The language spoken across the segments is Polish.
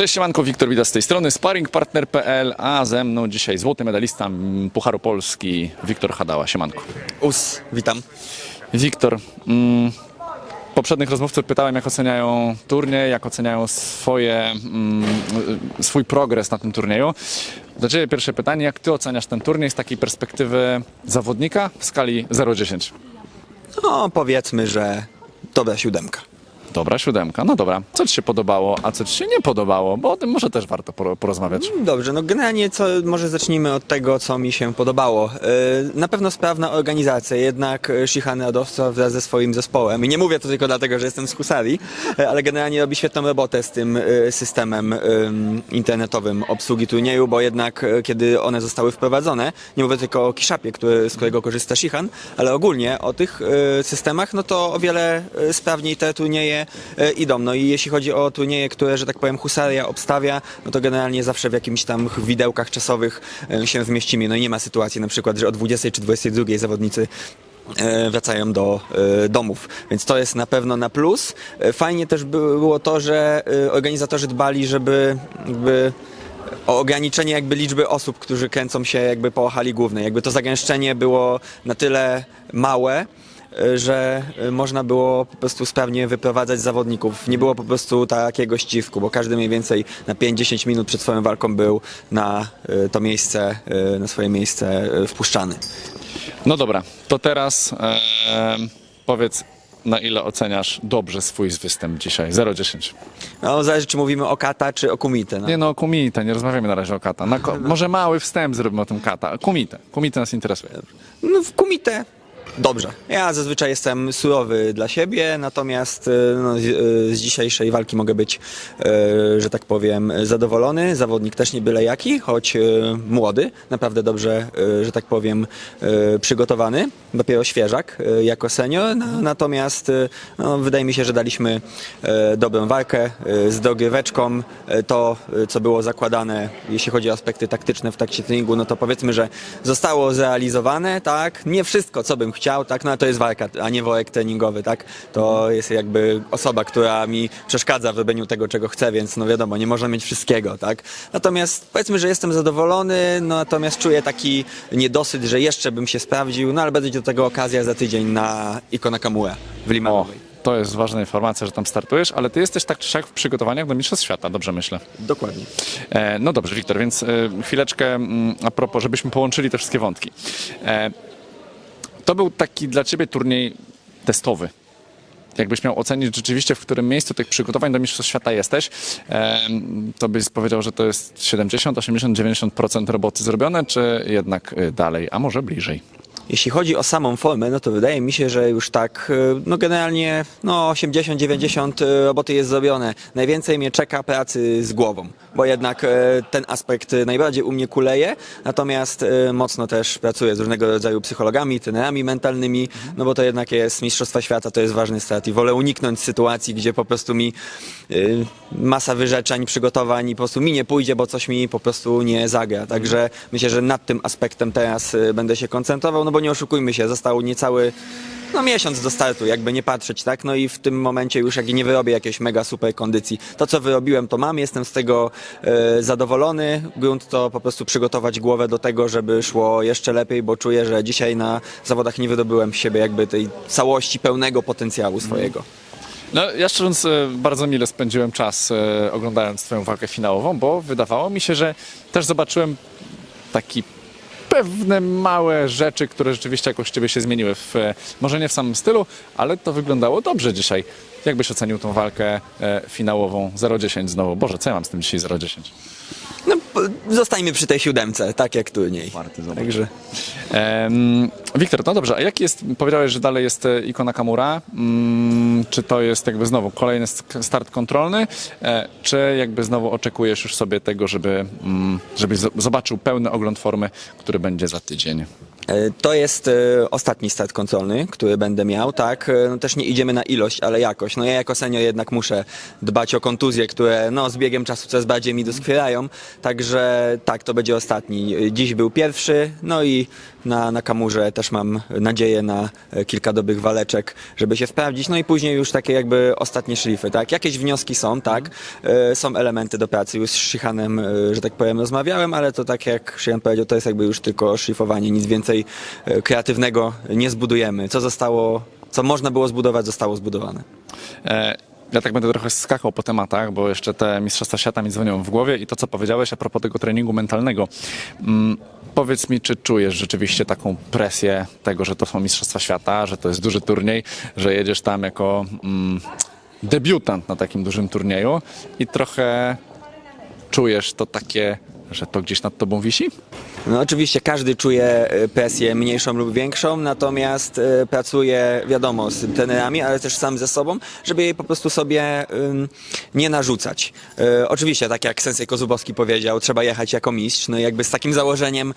Cześć, siemanko, Wiktor Wida z tej strony, sparringpartner.pl, a ze mną dzisiaj złoty medalista Pucharu Polski, Wiktor Hadała, siemanko. Us, witam. Wiktor, mm, poprzednich rozmówców pytałem, jak oceniają turniej, jak oceniają swoje, mm, swój progres na tym turnieju. Do Ciebie pierwsze pytanie, jak Ty oceniasz ten turniej z takiej perspektywy zawodnika w skali 0-10? No, powiedzmy, że dobra siódemka. Dobra, siódemka, no dobra. Co Ci się podobało, a co Ci się nie podobało? Bo o tym może też warto poro- porozmawiać. Dobrze, no generalnie co, może zacznijmy od tego, co mi się podobało. Yy, na pewno sprawna organizacja, jednak e, Shihan Radowca wraz ze swoim zespołem. I nie mówię to tylko dlatego, że jestem z Husarii, e, ale generalnie robi świetną robotę z tym e, systemem ym, internetowym obsługi turnieju, bo jednak e, kiedy one zostały wprowadzone, nie mówię tylko o Kishapie, który, z którego korzysta Shihan, ale ogólnie o tych e, systemach, no to o wiele e, sprawniej te turnieje e, idą. No i jeśli chodzi o turnieje, które, że tak powiem, Husaria obstawia, no to generalnie zawsze w jakimś tam widełkach czasowych e, się zmieścimy. No i nie ma sytuacji na przykład, że o 20 czy 22 zawodnicy e, wracają do domów, więc to jest na pewno na plus. Fajnie też było to, że organizatorzy dbali, żeby jakby o ograniczenie jakby liczby osób, którzy kręcą się jakby po hali głównej. Jakby to zagęszczenie było na tyle małe, że y, można było po prostu sprawnie wyprowadzać zawodników. Nie było po prostu takiego ściwku, bo każdy mniej więcej na 5-10 minut przed swoją walką był na y, to miejsce, y, na swoje miejsce wpuszczany. No dobra, to teraz e, powiedz, na ile oceniasz dobrze swój występ dzisiaj? 0-10. No zależy czy mówimy o kata czy o kumite. No. Nie no, kumite, nie rozmawiamy na razie o kata. Na ko- może mały wstęp zrobimy o tym kata. Kumite, kumite nas interesuje. No w kumite dobrze. Ja zazwyczaj jestem surowy dla siebie, natomiast e, no, z, e, z dzisiejszej walki mogę być, e, że tak powiem, zadowolony. Zawodnik też nie byle jaki, choć młody, naprawdę dobrze, że tak powiem, przygotowany. Dopiero świeżak jako senior, no, natomiast no, wydaje mi się, że daliśmy dobrą walkę z dogryweczką. To, co było zakładane, jeśli chodzi o aspekty taktyczne w trakcie treningu, no to powiedzmy, że zostało zrealizowane, tak? Nie wszystko, co bym chciał, tak? No ale to jest walka, a nie worek treningowy, tak? To jest jakby osoba, która mi przeszkadza w robieniu tego, czego chcę, więc no wiadomo, nie można mieć wszystkiego, tak? Natomiast powiedzmy, że jestem zadowolony, no, natomiast czuję taki niedosyt, że jeszcze bym się sprawdził, no ale będzie do tego okazja za tydzień na Iko Nakamura w O, Limanowej. to jest ważna informacja, że tam startujesz, ale ty jesteś tak czy siak w przygotowaniach do Mistrzostw Świata, dobrze myślę. Dokładnie. E, no dobrze, Wiktor, więc e, chwileczkę mm, a propos, żebyśmy połączyli te wszystkie wątki. E, to był taki dla ciebie turniej testowy. Jakbyś miał ocenić rzeczywiście, w którym miejscu tych przygotowań do Mistrzostw Świata jesteś, to byś powiedział, że to jest 70, 80, 90% roboty zrobione, czy jednak e, dalej, a może bliżej? Jeśli chodzi o samą formę, no to wydaje mi się, że już tak, y, no generalnie, no 80-90 y, roboty jest zrobione. Najwięcej mnie czeka pracy z głową, bo jednak y, ten aspekt najbardziej u mnie kuleje, natomiast mocno też pracuję z różnego rodzaju psychologami, trenerami mentalnymi, no bo to jednak jest Mistrzostwa Świata, to jest ważny start i wolę uniknąć sytuacji, gdzie po prostu mi masa wyrzeczeń, przygotowań i po prostu mi nie pójdzie, bo coś mi po prostu nie zagra. Także myślę, że nad tym aspektem teraz będę się koncentrował, no bo nie oszukujmy się, został niecały no miesiąc do startu, jakby nie patrzeć, tak? No i w tym momencie już jak nie wyrobię jakiejś mega super kondycji. To co wyrobiłem to mam, jestem z tego e, zadowolony. Grunt to po prostu przygotować głowę do tego, żeby szło jeszcze lepiej, bo czuję, że dzisiaj na zawodach nie wydobyłem siebie jakby tej całości pełnego potencjału swojego. No, ja szczerze mówiąc, e, bardzo mile spędziłem czas e, oglądając Twoją walkę finałową, bo wydawało mi się, że też zobaczyłem taki pewne małe rzeczy, które rzeczywiście jakoś Ciebie się zmieniły. W, e, może nie w samym stylu, ale to wyglądało dobrze dzisiaj. Jak byś ocenił tą walkę e, finałową 0-10 znowu? Boże, co ja mam z tym dzisiaj 0-10? No, zostańmy przy tej siódemce, tak jak turniej. Zobacz. Także Em, Wiktor, no dobrze, a jaki jest, powiedziałeś, że dalej jest e, Iko Nakamura, mm, czy to jest jakby znowu kolejny start kontrolny, e, czy jakby znowu oczekujesz już sobie tego, żeby, mm, żebyś zo- zobaczył pełny ogląd formy, który będzie za tydzień? E, To jest e, ostatni start kontrolny, który będę miał, tak. E, No też nie idziemy na ilość, ale jakość. No ja jako senior jednak muszę dbać o kontuzje, które no z biegiem czasu coraz bardziej mi doskwierają. Także tak, to będzie ostatni. Dziś był pierwszy, no i na, na kamurze też mam nadzieję na kilka dobrych waleczek, żeby się sprawdzić. No i później już takie jakby ostatnie szlify, tak. Jakieś wnioski są, tak. Są elementy do pracy. Już z Shihanem, e, że tak powiem, rozmawiałem, ale to tak jak Shihan powiedział, to jest jakby już tylko szlifowanie, nic więcej e, kreatywnego nie zbudujemy. Co zostało, co można było zbudować, zostało zbudowane. E, Ja tak będę trochę skakał po tematach, bo jeszcze te Mistrzostwa Świata mi dzwonią w głowie i to, co powiedziałeś a propos tego treningu mentalnego. Mm, powiedz mi, czy czujesz rzeczywiście taką presję tego, że to są Mistrzostwa Świata, że to jest duży turniej, że jedziesz tam jako mm, debiutant na takim dużym turnieju i trochę czujesz to takie, że to gdzieś nad tobą wisi? No oczywiście każdy czuje e, presję mniejszą lub większą, natomiast e, pracuje, wiadomo, z trenerami, ale też sam ze sobą, żeby jej po prostu sobie nie narzucać. E, oczywiście, tak jak Sensei Kozubowski powiedział, trzeba jechać jako mistrz, no i jakby z takim założeniem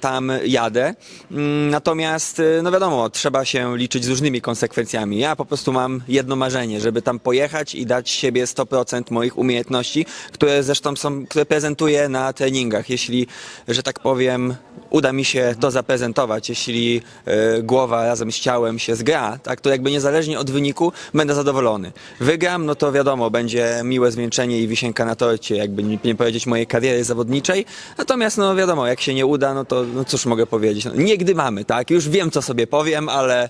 tam jadę. Mm, natomiast, no wiadomo, trzeba się liczyć z różnymi konsekwencjami. Ja po prostu mam jedno marzenie, żeby tam pojechać i dać siebie 100% moich umiejętności, które zresztą są, które prezentuję na treningach. Jeśli, że tak powiem, uda mi się to zaprezentować, jeśli e, głowa razem z ciałem się zgra, tak, to jakby niezależnie od wyniku będę zadowolony. Wygram, no to wiadomo, będzie miłe zwieńczenie i wisienka na torcie, jakby nie, powiedzieć mojej kariery zawodniczej. Natomiast, no wiadomo, jak się nie uda, no to no cóż mogę powiedzieć. No, nie gdy mamy, tak, już wiem, co sobie powiem, ale e,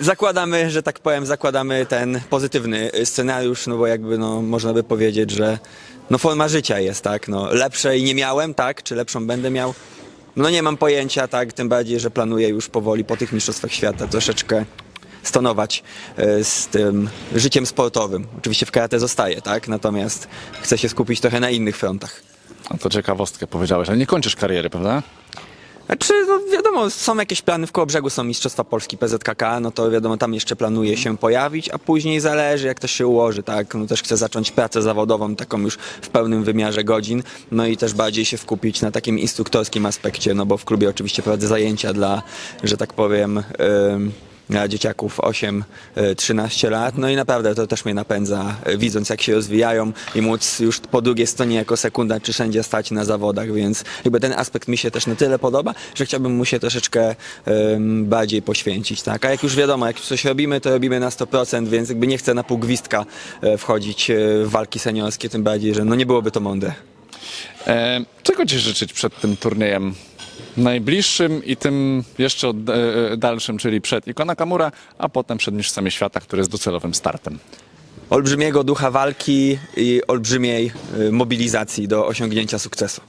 zakładamy, że tak powiem, zakładamy ten pozytywny scenariusz, no bo jakby, no, można by powiedzieć, że no forma życia jest, tak, no lepszej nie miałem, tak, czy lepszą będę miał. No nie mam pojęcia, tak, tym bardziej, że planuję już powoli po tych mistrzostwach świata troszeczkę stonować e, z tym życiem sportowym. Oczywiście w karate zostaję, tak, natomiast chcę się skupić trochę na innych frontach. A to ciekawostkę powiedziałeś, ale nie kończysz kariery, prawda? Znaczy, no wiadomo, są jakieś plany, w Kołobrzegu są Mistrzostwa Polski PZKK, no to wiadomo, tam jeszcze planuje się pojawić, a później zależy, jak to się ułoży, tak, no też chcę zacząć pracę zawodową, taką już w pełnym wymiarze godzin, no i też bardziej się wkupić na takim instruktorskim aspekcie, no bo w klubie oczywiście prowadzę zajęcia dla, że tak powiem, dla dzieciaków 8-13 lat, no i naprawdę to też mnie napędza, y, widząc jak się rozwijają i móc już po drugiej stronie jako sekunda czy wszędzie stać na zawodach, więc jakby ten aspekt mi się też na tyle podoba, że chciałbym mu się troszeczkę ym, bardziej poświęcić, tak? A jak już wiadomo, jak coś robimy, to robimy na 100%, więc jakby nie chcę na pół gwizdka e, wchodzić e, w walki seniorskie, tym bardziej, że no nie byłoby to mądre. E, czego ci życzyć przed tym turniejem najbliższym i tym jeszcze od, e, dalszym, czyli przed Ikona Kamura, a potem przed Mistrzostwami Świata, który jest docelowym startem? Olbrzymiego ducha walki i olbrzymiej y, mobilizacji do osiągnięcia sukcesu.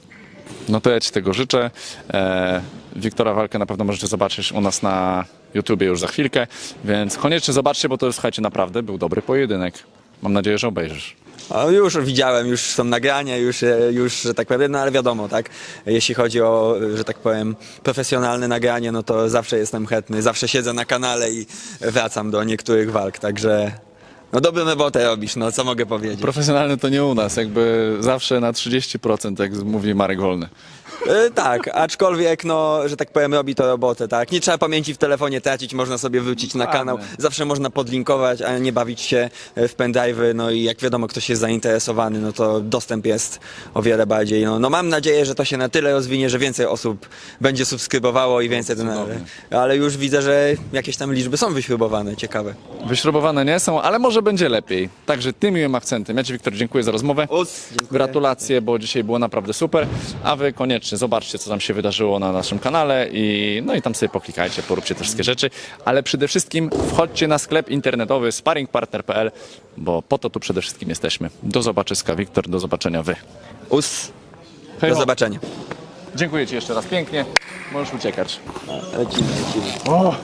No to ja ci tego życzę. E, Wiktora Walkę na pewno możecie zobaczyć u nas na YouTubie już za chwilkę, więc koniecznie zobaczcie, bo to słuchajcie, naprawdę był dobry pojedynek. Mam nadzieję, że obejrzysz. A już widziałem, już są nagrania, już, e, już, że tak powiem, no ale wiadomo, tak, jeśli chodzi o, że tak powiem, profesjonalne nagranie, no to zawsze jestem chętny, zawsze siedzę na kanale i wracam do niektórych walk, także no dobrą robotę robisz, no co mogę powiedzieć. Profesjonalny to nie u nas, jakby zawsze na 30%, jak mówi Marek Wolny. E, tak, aczkolwiek, no, że tak powiem, robi to robotę, tak. Nie trzeba pamięci w telefonie tracić, można sobie wrócić na kanał, zawsze można podlinkować, a nie bawić się e, w pendrive'y, no i jak wiadomo, ktoś jest zainteresowany, no to dostęp jest o wiele bardziej, no, no mam nadzieję, że to się na tyle rozwinie, że więcej osób będzie subskrybowało i więcej, ten, ale już widzę, że jakieś tam liczby są wyśrubowane, ciekawe. Wyśrubowane nie są, ale może będzie lepiej. Także tym miłym akcentem. Ja Ci, Wiktor, dziękuję za rozmowę. Us, dziękuję. Gratulacje, bo dzisiaj było naprawdę super. A Wy koniecznie zobaczcie, co tam się wydarzyło na naszym kanale i no i tam sobie poklikajcie, poróbcie te wszystkie rzeczy. Ale przede wszystkim wchodźcie na sklep internetowy sparringpartner.pl, bo po to tu przede wszystkim jesteśmy. Do zobaczyska, Wiktor, do zobaczenia Wy. Us, Hej, do ho. zobaczenia. Dziękuję Ci jeszcze raz pięknie. Możesz uciekać. Lecimy, lecimy. O!